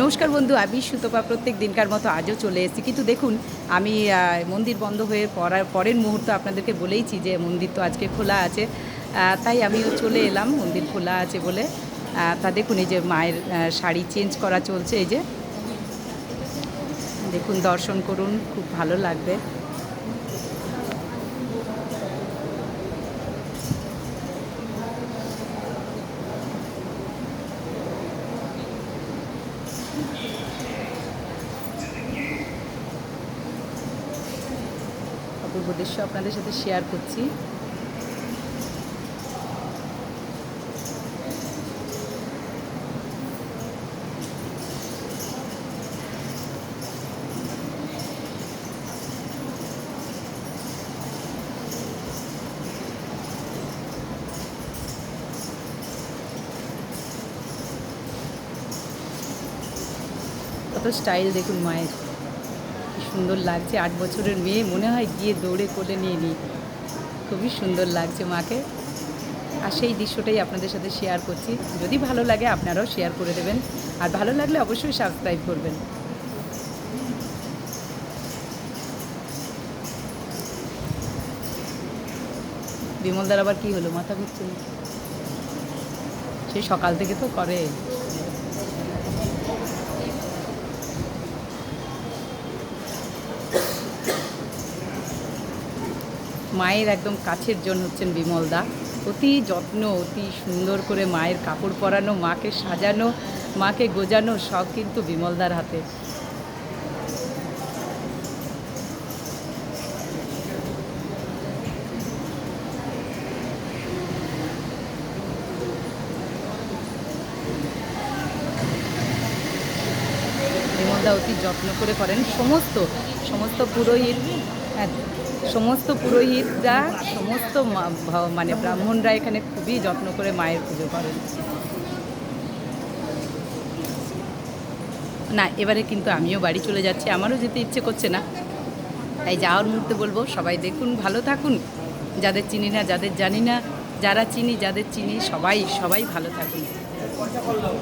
নমস্কার বন্ধু, আমি সুতপা। প্রত্যেক দিনকার মতো আজও চলে এসেছি। কিন্তু দেখুন, আমি মন্দির বন্ধ হয়ে পড়ার পরের মুহূর্ত আপনাদেরকে বলেইছি যে মন্দির তো আজকে খোলা আছে। তাই আমিও চলে এলাম, মন্দির খোলা আছে বলে। তা দেখুন, এই যে মায়ের শাড়ি চেঞ্জ করা চলছে, এই যে। দেখুন, দর্শন করুন, খুব ভালো লাগবে। অপূর্ব দৃশ্য আপনাদের সাথে শেয়ার করছি। কত স্টাইল দেখুন মায়ের। কি সুন্দর লাগছে। আট বছরের মেয়ে, মনে হয় গিয়ে দৌড়ে কোলে নিয়ে নিই। খুবই সুন্দর লাগছে মাকে। আর সেই দৃশ্যটাই আপনাদের সাথে শেয়ার করছি। যদি ভালো লাগে, আপনারাও শেয়ার করে দেবেন। আর ভালো লাগলে অবশ্যই সাবস্ক্রাইব করবেন। বিমলদার আবার কি হলো? মাথা ঘুরছে? সে সকাল থেকে তো করে। মায়ের একদম কাছের জন হচ্ছেন বিমলদা। অতি যত্ন, অতি সুন্দর করে মায়ের কাপড় পরানো, মাকে সাজানো, মাকে গোজানো, সব কিন্তু বিমলদার হাতে। বিমলদা অতি যত্ন করে করেন। সমস্ত সমস্ত পুরোহিত হ্যাঁ সমস্ত পুরোহিতরা, সমস্ত মানে ব্রাহ্মণরা এখানে খুবই যত্ন করে মায়ের পুজো করেন। না, এবারে কিন্তু আমিও বাড়ি চলে যাচ্ছি, আমারও যেতে ইচ্ছে করছে না। তাই যাওয়ার মুহূর্তে বলব, সবাই দেখুন, ভালো থাকুন। যাদের চিনি না, যাদের জানি না, যারা চিনি, যাদের চিনি, সবাই সবাই ভালো থাকুন।